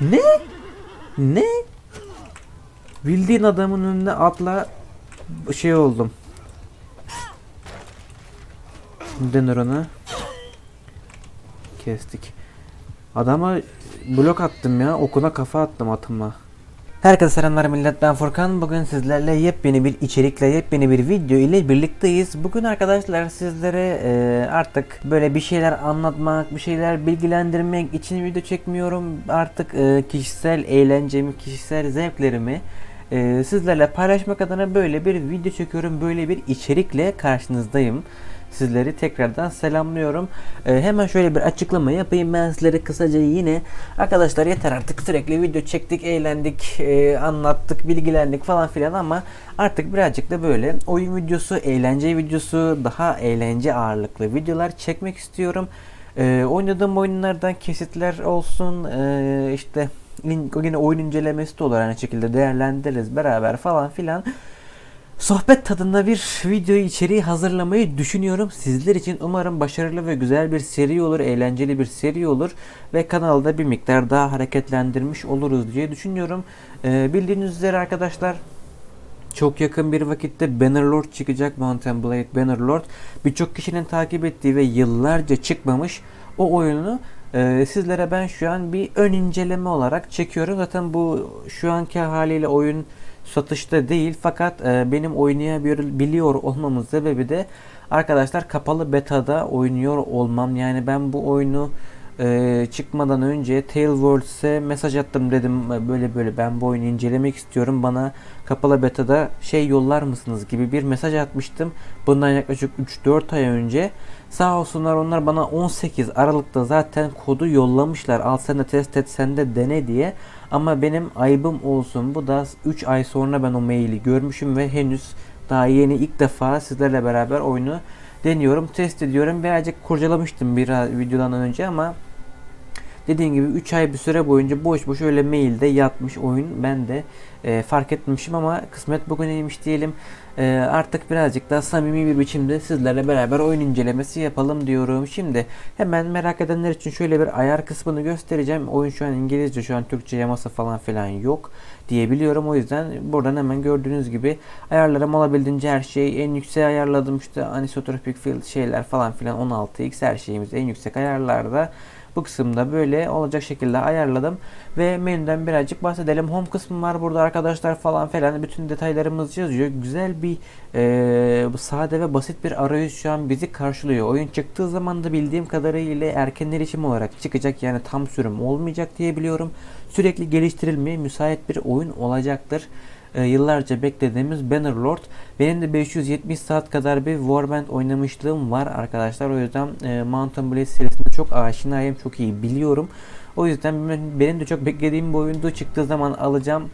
Ne? Ne? Bildiğin adamın önüne atla şey oldum. Denir ona. Kestik. Adama blok attım ya. Okuna kafa attım atımla. Herkese selamlar millet ben Furkan. Bugün sizlerle yepyeni bir içerikle yepyeni bir video ile birlikteyiz. Bugün arkadaşlar sizlere e, artık böyle bir şeyler anlatmak, bir şeyler bilgilendirmek için video çekmiyorum. Artık e, kişisel eğlencemi, kişisel zevklerimi e, sizlerle paylaşmak adına böyle bir video çekiyorum. Böyle bir içerikle karşınızdayım. Sizleri tekrardan selamlıyorum. Ee, hemen şöyle bir açıklama yapayım ben sizlere kısaca yine. Arkadaşlar yeter artık sürekli video çektik, eğlendik, e, anlattık, bilgilendik falan filan ama artık birazcık da böyle oyun videosu, eğlence videosu, daha eğlence ağırlıklı videolar çekmek istiyorum. Ee, oynadığım oyunlardan kesitler olsun, ee, işte in- yine oyun incelemesi de olur aynı şekilde değerlendiririz beraber falan filan. Sohbet tadında bir video içeriği hazırlamayı düşünüyorum. Sizler için umarım başarılı ve güzel bir seri olur, eğlenceli bir seri olur ve kanalda bir miktar daha hareketlendirmiş oluruz diye düşünüyorum. Ee, bildiğiniz üzere arkadaşlar çok yakın bir vakitte Bannerlord çıkacak. Mountain Blade Bannerlord. Birçok kişinin takip ettiği ve yıllarca çıkmamış o oyunu e, sizlere ben şu an bir ön inceleme olarak çekiyorum. Zaten bu şu anki haliyle oyun satışta değil fakat e, benim oynayabiliyor olmamın sebebi de arkadaşlar kapalı betada oynuyor olmam. Yani ben bu oyunu e, çıkmadan önce Tailwords'e mesaj attım dedim e, böyle böyle ben bu oyunu incelemek istiyorum bana kapalı betada şey yollar mısınız gibi bir mesaj atmıştım. Bundan yaklaşık 3-4 ay önce sağ olsunlar onlar bana 18 Aralık'ta zaten kodu yollamışlar al sen de test et sen de dene diye. Ama benim ayıbım olsun bu da 3 ay sonra ben o maili görmüşüm ve henüz daha yeni ilk defa sizlerle beraber oyunu deniyorum, test ediyorum. Birazcık kurcalamıştım bir videodan önce ama dediğim gibi 3 ay bir süre boyunca boş boş öyle mailde yatmış oyun. Ben de e, fark etmemişim ama kısmet bugüneymiş diyelim. E, artık birazcık daha samimi bir biçimde sizlerle beraber oyun incelemesi yapalım diyorum. Şimdi hemen merak edenler için şöyle bir ayar kısmını göstereceğim. Oyun şu an İngilizce, şu an Türkçe yaması falan filan yok diyebiliyorum. O yüzden buradan hemen gördüğünüz gibi ayarlarım olabildiğince her şey en yüksek ayarladım işte anisotropik field şeyler falan filan 16x her şeyimiz en yüksek ayarlarda. Bu kısımda böyle olacak şekilde ayarladım ve menüden birazcık bahsedelim. Home kısmı var burada arkadaşlar falan filan bütün detaylarımız yazıyor. Güzel bir e, sade ve basit bir arayüz şu an bizi karşılıyor. Oyun çıktığı zaman da bildiğim kadarıyla erken erişim olarak çıkacak yani tam sürüm olmayacak diye biliyorum. Sürekli geliştirilmeye müsait bir oyun olacaktır e, yıllarca beklediğimiz Bannerlord. Benim de 570 saat kadar bir Warband oynamışlığım var arkadaşlar. O yüzden e, Mountain Blade serisinde çok aşinayım, çok iyi biliyorum. O yüzden ben- benim de çok beklediğim bir oyundu. Çıktığı zaman alacağım.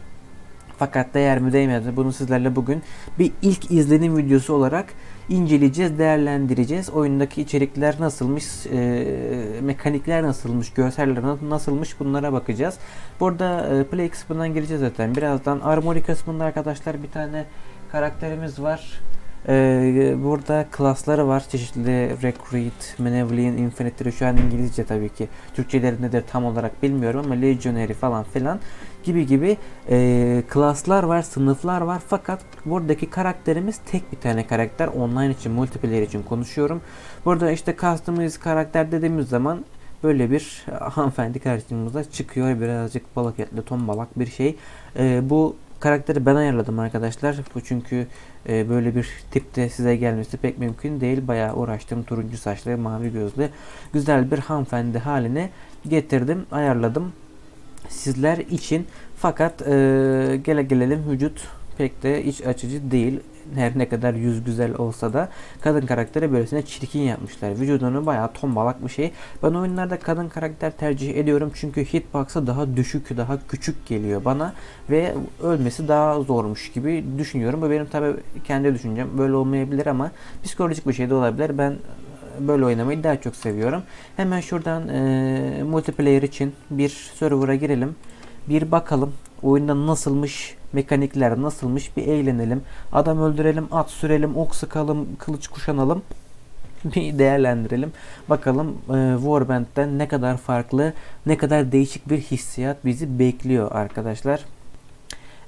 Fakat değer mi değmedi bunu sizlerle bugün bir ilk izlenim videosu olarak inceleyeceğiz, değerlendireceğiz. Oyundaki içerikler nasılmış, e, mekanikler nasılmış, görseller na- nasılmış bunlara bakacağız. Burada e, play kısmından gireceğiz zaten. Birazdan armory kısmında arkadaşlar bir tane karakterimiz var. Ee, burada klasları var. Çeşitli Recruit, Manevlian, Infantry şu an İngilizce tabii ki. Türkçeleri nedir tam olarak bilmiyorum ama Legionary falan filan gibi gibi e, klaslar var, sınıflar var. Fakat buradaki karakterimiz tek bir tane karakter. Online için, multiplayer için konuşuyorum. Burada işte customize karakter dediğimiz zaman böyle bir hanımefendi karşımıza çıkıyor. Birazcık balık etli, ton balak bir şey. E, bu karakteri ben ayarladım arkadaşlar. Bu çünkü e, böyle bir tipte size gelmesi pek mümkün değil. Bayağı uğraştım. Turuncu saçlı, mavi gözlü, güzel bir hanımefendi haline getirdim, ayarladım sizler için. Fakat e, gele gelelim vücut pek de iç açıcı değil. Her ne kadar yüz güzel olsa da kadın karakteri böylesine çirkin yapmışlar. Vücudunu bayağı tombalak bir şey. Ben oyunlarda kadın karakter tercih ediyorum çünkü hitbox'a daha düşük, daha küçük geliyor bana ve ölmesi daha zormuş gibi düşünüyorum. Bu benim tabii kendi düşüncem. Böyle olmayabilir ama psikolojik bir şey de olabilir. Ben böyle oynamayı daha çok seviyorum. Hemen şuradan e, multiplayer için bir server'a girelim. Bir bakalım oyunda nasılmış, mekanikler nasılmış bir eğlenelim. Adam öldürelim, at sürelim, ok sıkalım, kılıç kuşanalım. bir değerlendirelim. Bakalım e, Warband'den ne kadar farklı, ne kadar değişik bir hissiyat bizi bekliyor arkadaşlar.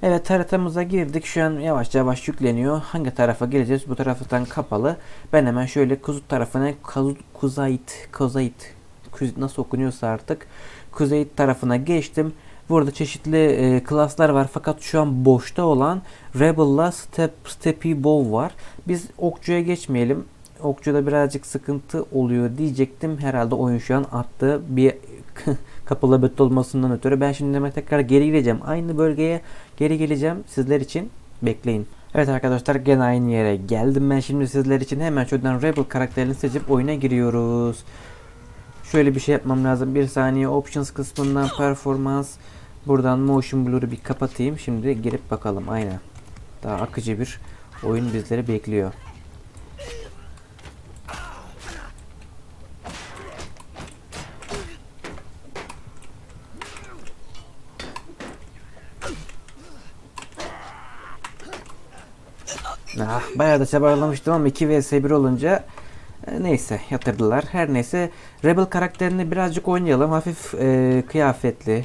Evet haritamıza girdik. Şu an yavaş yavaş yükleniyor. Hangi tarafa gireceğiz? Bu taraftan kapalı. Ben hemen şöyle kuzu tarafına Kazu- Kuzait, Kozait Kuz- nasıl okunuyorsa artık Kuzeyit tarafına geçtim. Burada çeşitli e, klaslar var fakat şu an boşta olan Rebel'la Step, Steppy Bow var. Biz okçuya geçmeyelim. Okçuda birazcık sıkıntı oluyor diyecektim. Herhalde oyun şu an attı bir kapalı bet olmasından ötürü. Ben şimdi demek tekrar geri gireceğim. Aynı bölgeye geri geleceğim sizler için. Bekleyin. Evet arkadaşlar gene aynı yere geldim ben şimdi sizler için hemen şuradan Rebel karakterini seçip oyuna giriyoruz. Şöyle bir şey yapmam lazım. Bir saniye options kısmından performans buradan motion blur'u bir kapatayım. Şimdi girip bakalım aynen. Daha akıcı bir oyun bizleri bekliyor. Ah, bayağı da çabalamıştım ama 2 vs 1 olunca e, neyse yatırdılar. Her neyse Rebel karakterini birazcık oynayalım. Hafif e, kıyafetli,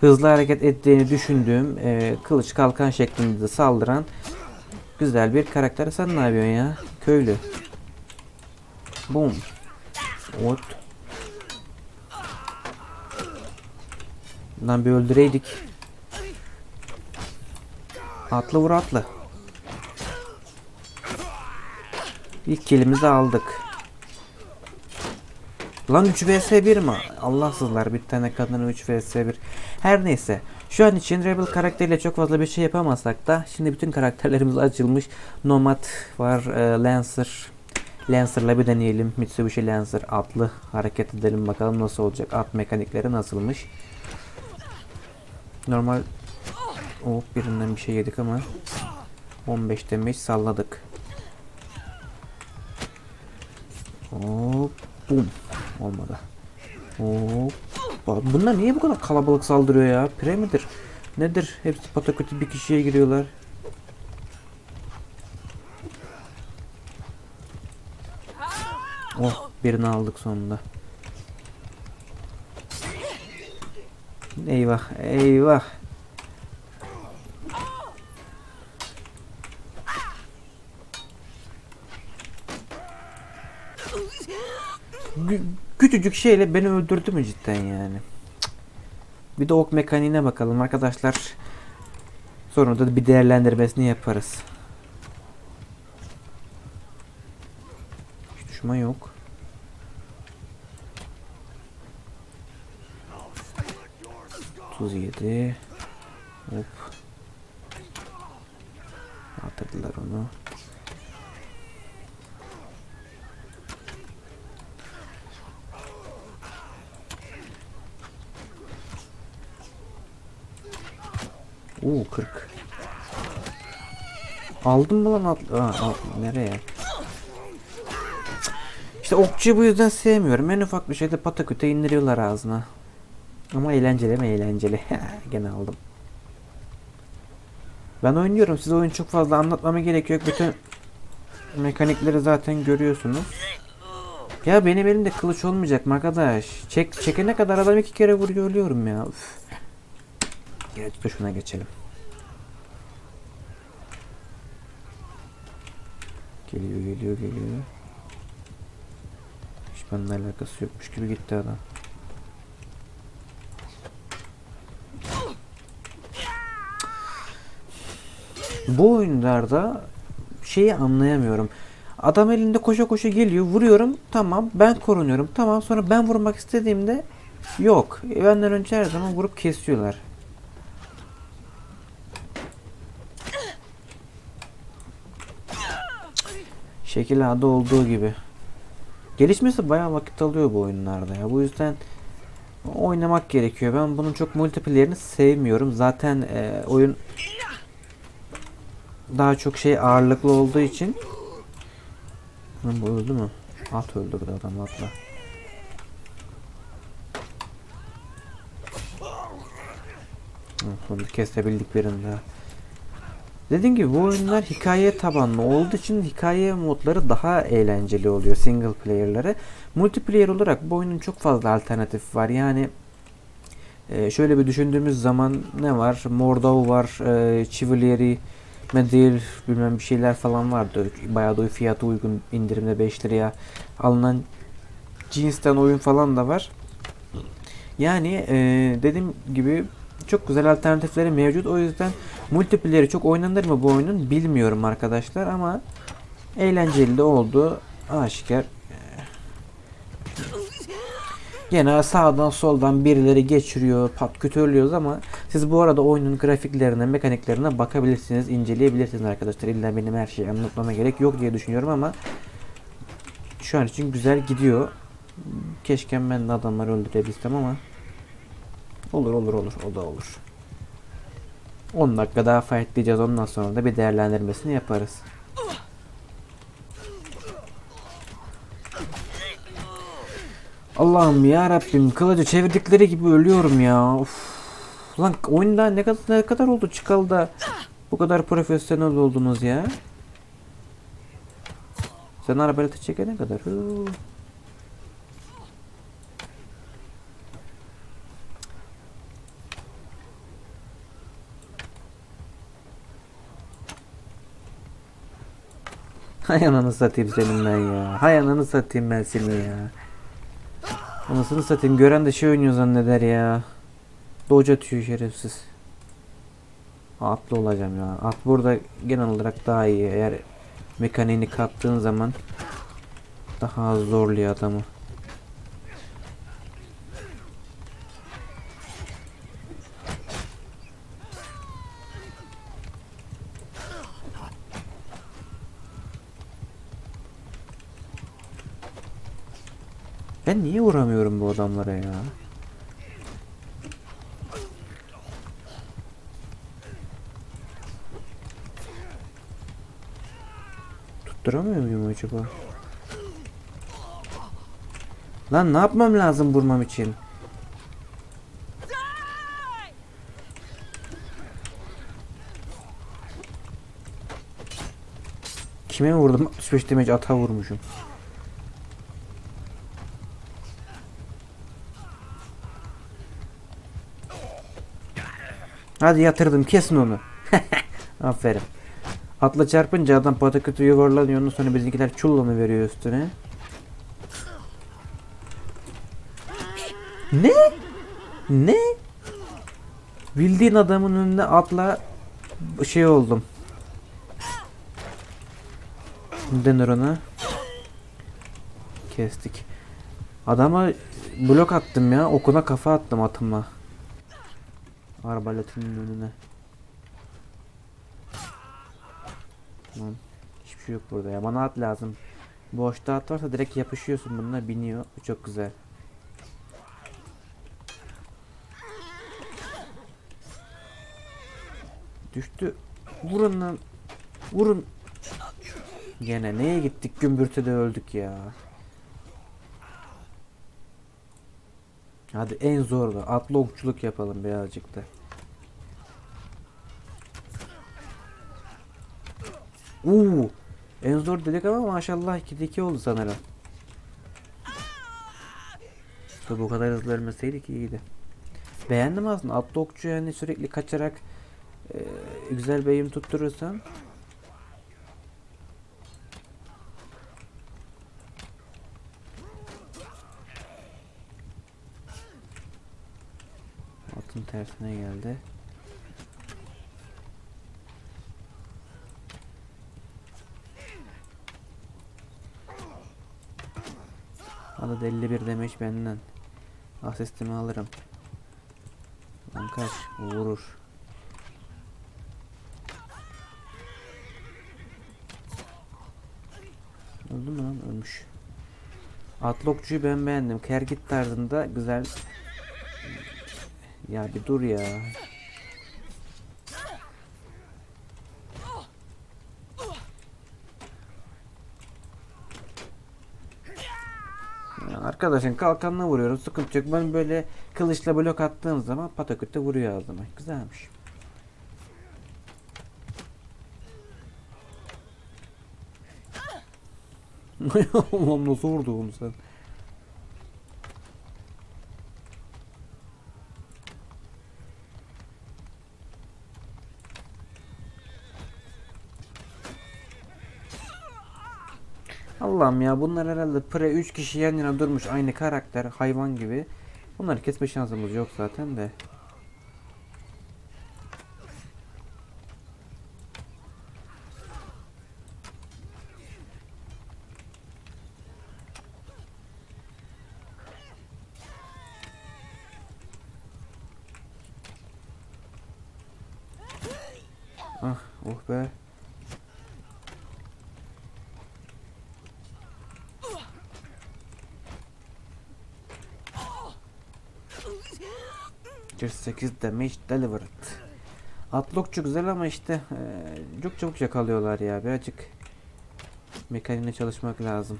hızlı hareket ettiğini düşündüğüm, e, kılıç kalkan şeklinde de saldıran güzel bir karakter. Sen ne yapıyorsun ya? Köylü. Boom. Ot. Lan bir öldüreydik. Atlı vur atlı. İlk kilimizi aldık. Lan 3 vs 1 mi? Allahsızlar bir tane kadın 3 vs 1. Her neyse. Şu an için Rebel karakteriyle çok fazla bir şey yapamasak da şimdi bütün karakterlerimiz açılmış. Nomad var, e, Lancer. Lancer'la bir deneyelim. Mitsubishi Lancer atlı hareket edelim bakalım nasıl olacak. At mekanikleri nasılmış. Normal Oh birinden bir şey yedik ama 15 demiş salladık. Hop, bum. Olmadı. Hop. Bunlar niye bu kadar kalabalık saldırıyor ya? Pire midir? Nedir? Hepsi patakütü bir kişiye giriyorlar. Oh, birini aldık sonunda. Eyvah, eyvah. Küçücük şeyle beni öldürdü mü cidden yani? Bir de ok mekaniğine bakalım arkadaşlar. Sonra da bir değerlendirmesini yaparız. Hiç düşman yok. Tuz yedi. Hop. Atırdılar onu. Oo 40. Aldın mı lan at? Aa, al- nereye? İşte okçuyu bu yüzden sevmiyorum. En ufak bir şeyde pataküte indiriyorlar ağzına. Ama eğlenceli mi eğlenceli. Gene aldım. Ben oynuyorum. Size oyun çok fazla anlatmama gerek yok. Bütün mekanikleri zaten görüyorsunuz. Ya benim elimde kılıç olmayacak mı arkadaş? Çek, çekene kadar adam iki kere vuruyor ölüyorum ya. Üf. Geç de şuna geçelim. Geliyor geliyor geliyor. Hiç benimle alakası yokmuş gibi gitti adam. Bu oyunlarda şeyi anlayamıyorum. Adam elinde koşa koşa geliyor, vuruyorum, tamam ben korunuyorum, tamam sonra ben vurmak istediğimde yok. E, Benden önce her zaman vurup kesiyorlar. Şekil A'da olduğu gibi. Gelişmesi bayağı vakit alıyor bu oyunlarda ya. Bu yüzden oynamak gerekiyor. Ben bunun çok multiplayer'ini sevmiyorum. Zaten e, oyun daha çok şey ağırlıklı olduğu için Lan bu öldü mü? At öldürdü adam atla. Sonunda kesebildik birini daha. Dediğim gibi bu oyunlar hikaye tabanlı olduğu için hikaye modları daha eğlenceli oluyor single player'ları. Multiplayer olarak bu oyunun çok fazla alternatif var. Yani e, şöyle bir düşündüğümüz zaman ne var? Mordor var, e, Medil bilmem bir şeyler falan vardı. Bayağı da fiyatı uygun indirimde 5 liraya alınan cinsten oyun falan da var. Yani e, dediğim gibi çok güzel alternatifleri mevcut. O yüzden multiplayer'i çok oynanır mı bu oyunun bilmiyorum arkadaşlar ama eğlenceli de oldu. Aşikar. Gene sağdan soldan birileri geçiriyor, pat kütürlüyoruz ama siz bu arada oyunun grafiklerine, mekaniklerine bakabilirsiniz, inceleyebilirsiniz arkadaşlar. İlla benim her şeyi anlatmama gerek yok diye düşünüyorum ama şu an için güzel gidiyor. Keşke ben de adamları öldürebilsem ama olur olur olur o da olur. 10 dakika daha fightlayacağız ondan sonra da bir değerlendirmesini yaparız. Allah'ım ya Rabbim kılıcı çevirdikleri gibi ölüyorum ya. Of. Lan oyunda ne kadar ne kadar oldu çıkalı da bu kadar profesyonel oldunuz ya. Sen arabayla çekene kadar. Huu. Hay ananı satayım senin ben ya. Hay ananı satayım ben seni ya. Anasını satayım gören de şey oynuyor zanneder ya. Doge atıyor şerefsiz. Atlı olacağım ya. At burada genel olarak daha iyi. Eğer mekaniğini kattığın zaman daha az zorluyor adamı. Ben niye vuramıyorum bu adamlara ya? Tutturamıyor muyum acaba? Lan ne yapmam lazım vurmam için? Kime vurdum? 65 damage ata vurmuşum. Hadi yatırdım kesin onu. Aferin. Atla çarpınca adam patakütü yuvarlanıyor ondan sonra bizimkiler çullanı veriyor üstüne. Ne? Ne? Bildiğin adamın önüne atla şey oldum. Denir ona? Kestik. Adama blok attım ya. Okuna kafa attım atımla. Arbaletinin önüne. Tamam. Hiçbir şey yok burada ya. Bana at lazım. Boşta at varsa direkt yapışıyorsun bununla biniyor. Çok güzel. Düştü. Vurun lan. Vurun. Gene neye gittik gümbürtüde öldük ya. Hadi en zor da atlı okçuluk yapalım birazcık da. Uuu. En zor dedik ama maşallah 2'de 2 oldu sanırım. İşte bu kadar hızlı ölmeseydik iyiydi. Beğendim aslında. Atlı okçu yani sürekli kaçarak e, güzel bir eğim Atın tersine geldi. Hadi 51 demiş benden. Asistimi alırım. Lan kaç vurur. Öldü mü lan? Ölmüş. Atlı okçuyu ben beğendim. Kergit tarzında güzel. Ya bir dur ya. Arkadaşın kalkanla vuruyorum sıkıntı yok. Ben böyle kılıçla blok attığım zaman patakütte vuruyor ağzıma. Güzelmiş. Ulan nasıl vurdu sen? Allah'ım ya bunlar herhalde pre 3 kişi yan yana durmuş aynı karakter hayvan gibi. Bunları kesme şansımız yok zaten de. Ah oh be. Just 8 damage delivered. Atlokçu güzel ama işte eee, çok çabuk yakalıyorlar ya birazcık mekaniğine çalışmak lazım.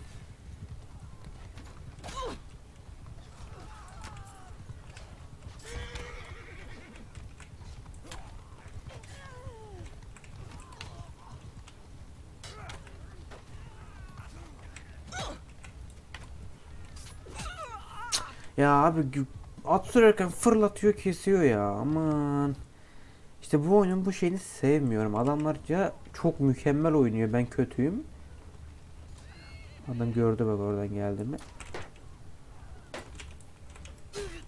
Ya abi at sürerken fırlatıyor kesiyor ya aman. İşte bu oyunun bu şeyini sevmiyorum. Adamlar ya çok mükemmel oynuyor ben kötüyüm. Adam gördü bak oradan geldi mi. Üf,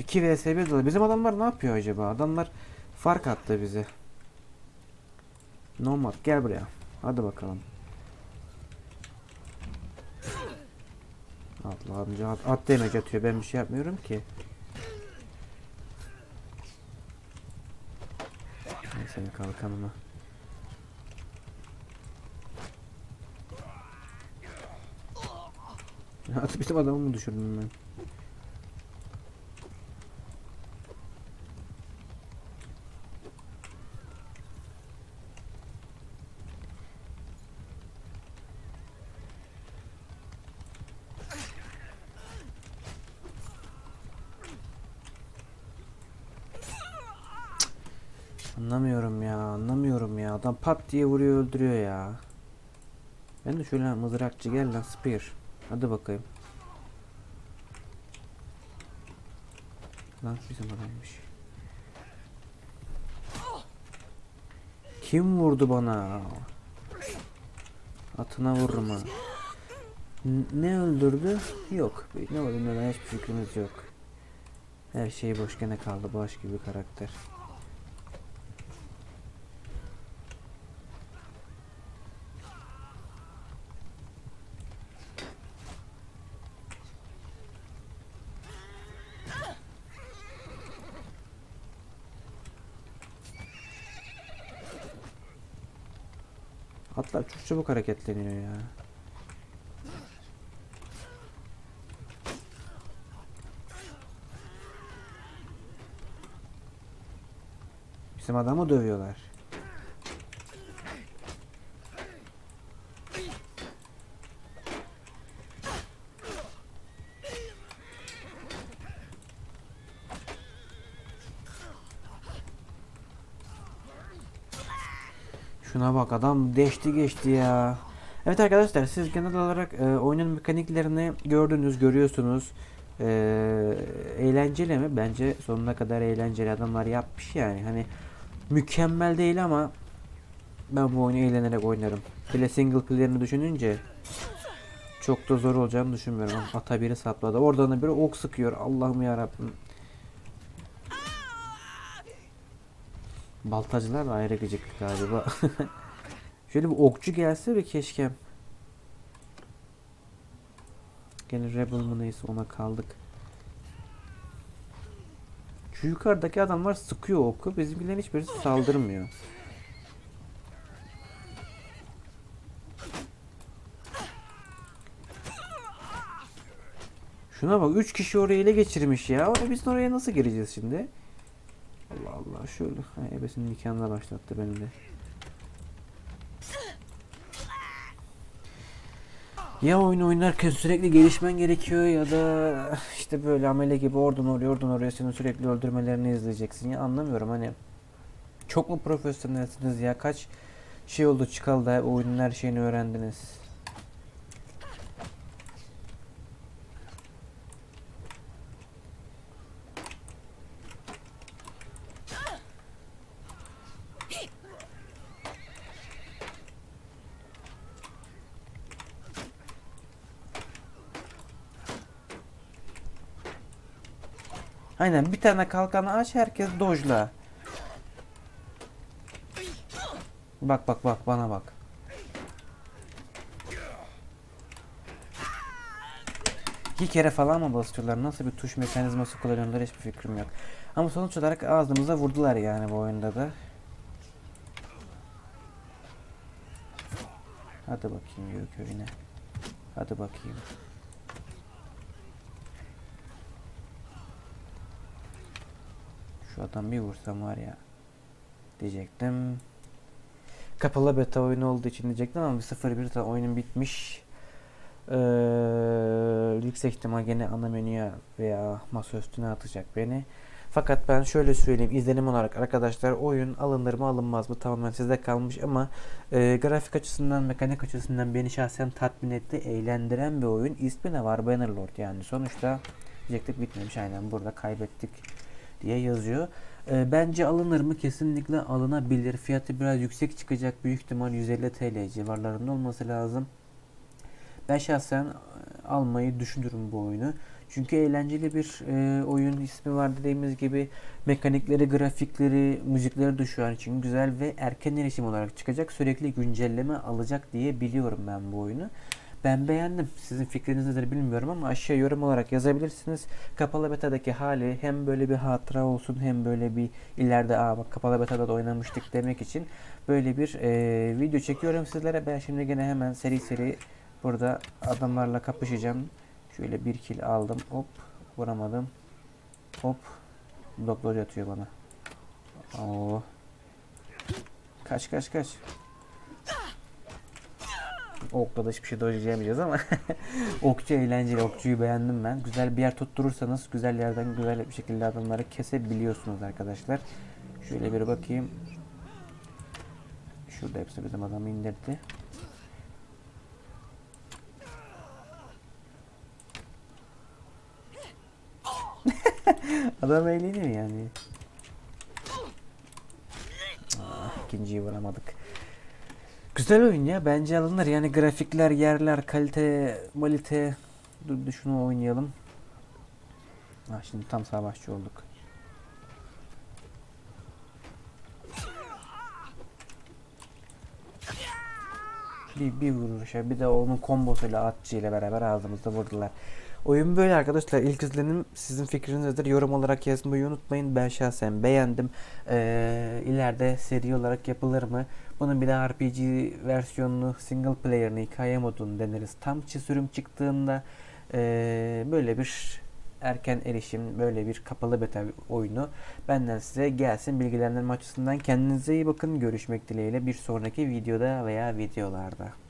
2 vs 1 dolu. Bizim adamlar ne yapıyor acaba? Adamlar fark attı bize. Nomad gel buraya. Hadi bakalım. Allah'ım at, at damage atıyor. Ben bir şey yapmıyorum ki. Neyse kalkanıma. At bizim adamı mı düşürdüm ben? Anlamıyorum ya, anlamıyorum ya. Adam pat diye vuruyor öldürüyor ya. Ben de şöyle mızrakçı gel lan spear. Hadi bakayım. Lan bizim adammış. Kim vurdu bana? Atına vururum ha. Ne öldürdü? Yok. Ne neden hiçbir fikrimiz yok. Her şey boş gene kaldı. Boş gibi karakter. Atlar çok çabuk hareketleniyor ya. Bizim adamı dövüyorlar. Şuna bak adam deşti geçti ya. Evet arkadaşlar siz genel olarak e, oyunun mekaniklerini gördünüz, görüyorsunuz. E, eğlenceli mi? Bence sonuna kadar eğlenceli adamlar yapmış yani. Hani mükemmel değil ama ben bu oyunu eğlenerek oynarım. Bile single player'ını düşününce çok da zor olacağını düşünmüyorum. Ata biri sapladı. Oradan da biri ok sıkıyor. Allah'ım ya. Baltacılar da ayrı gıcık galiba. Şöyle bir okçu gelse bir keşke. Gene Rebel mı neyse ona kaldık. Şu yukarıdaki adamlar sıkıyor oku. Bizimkilerin hiçbirisi saldırmıyor. Şuna bak 3 kişi oraya ele geçirmiş ya. Biz oraya nasıl gireceğiz şimdi? Allah Allah şöyle. Ha, ebesinin nikahına başlattı beni de. Ya oyun oynarken sürekli gelişmen gerekiyor ya da işte böyle amele gibi oradan oraya oradan oraya seni sürekli öldürmelerini izleyeceksin ya anlamıyorum hani çok mu profesyonelsiniz ya kaç şey oldu çıkalı da oyunun her şeyini öğrendiniz. Aynen bir tane kalkanı aç herkes dojla. Bak bak bak bana bak. İki kere falan mı basıyorlar? Nasıl bir tuş mekanizması kullanıyorlar hiçbir fikrim yok. Ama sonuç olarak ağzımıza vurdular yani bu oyunda da. Hadi bakayım yürü köyüne. Hadi bakayım. Şu adam bir vursam var ya diyecektim. Kapalı beta oyunu olduğu için diyecektim ama 0-1 de oyunun bitmiş. Ee, yüksek ihtimal gene ana menüye veya masa üstüne atacak beni. Fakat ben şöyle söyleyeyim izlenim olarak arkadaşlar oyun alınır mı alınmaz mı tamamen sizde kalmış ama e, grafik açısından mekanik açısından beni şahsen tatmin etti eğlendiren bir oyun ismi ne var Bannerlord yani sonuçta diyecektik bitmemiş aynen burada kaybettik diye yazıyor. E, bence alınır mı? Kesinlikle alınabilir. Fiyatı biraz yüksek çıkacak. Büyük ihtimal 150 TL civarlarında olması lazım. Ben şahsen e, almayı düşünürüm bu oyunu. Çünkü eğlenceli bir e, oyun ismi var dediğimiz gibi mekanikleri, grafikleri, müzikleri de şu an için güzel ve erken erişim olarak çıkacak. Sürekli güncelleme alacak diye biliyorum ben bu oyunu. Ben beğendim. Sizin fikriniz nedir bilmiyorum ama aşağı yorum olarak yazabilirsiniz. Kapalı betadaki hali hem böyle bir hatıra olsun hem böyle bir ileride aa bak kapalı betada da oynamıştık demek için böyle bir e, video çekiyorum sizlere. Ben şimdi gene hemen seri seri burada adamlarla kapışacağım. Şöyle bir kill aldım. Hop vuramadım. Hop doktor atıyor bana. Oo. Kaç kaç kaç. Okla da hiçbir şey dojlayamayacağız ama okçu eğlenceli. Okçuyu beğendim ben. Güzel bir yer tutturursanız güzel yerden güzel bir şekilde adamları kesebiliyorsunuz arkadaşlar. Şöyle bir bakayım. Şurada hepsi bizim adamı indirdi. Adam eğleniyor yani. Ah, ikinciyi vuramadık. Güzel oyun ya bence alınır yani grafikler yerler kalite malite dur dur şunu oynayalım. Ah şimdi tam savaşçı olduk. Bir, bir vuruşa bir de onun kombosuyla atçıyla beraber ağzımızda vurdular. Oyun böyle arkadaşlar. İlk izlenim sizin fikriniz nedir? Yorum olarak yazmayı unutmayın. Ben şahsen beğendim. Ee, ileride seri olarak yapılır mı? Bunun bir de RPG versiyonunu, single player'ını, hikaye modunu deneriz. Tam sürüm çıktığında ee, böyle bir erken erişim, böyle bir kapalı beta oyunu benden size gelsin. Bilgilendirme açısından kendinize iyi bakın. Görüşmek dileğiyle bir sonraki videoda veya videolarda.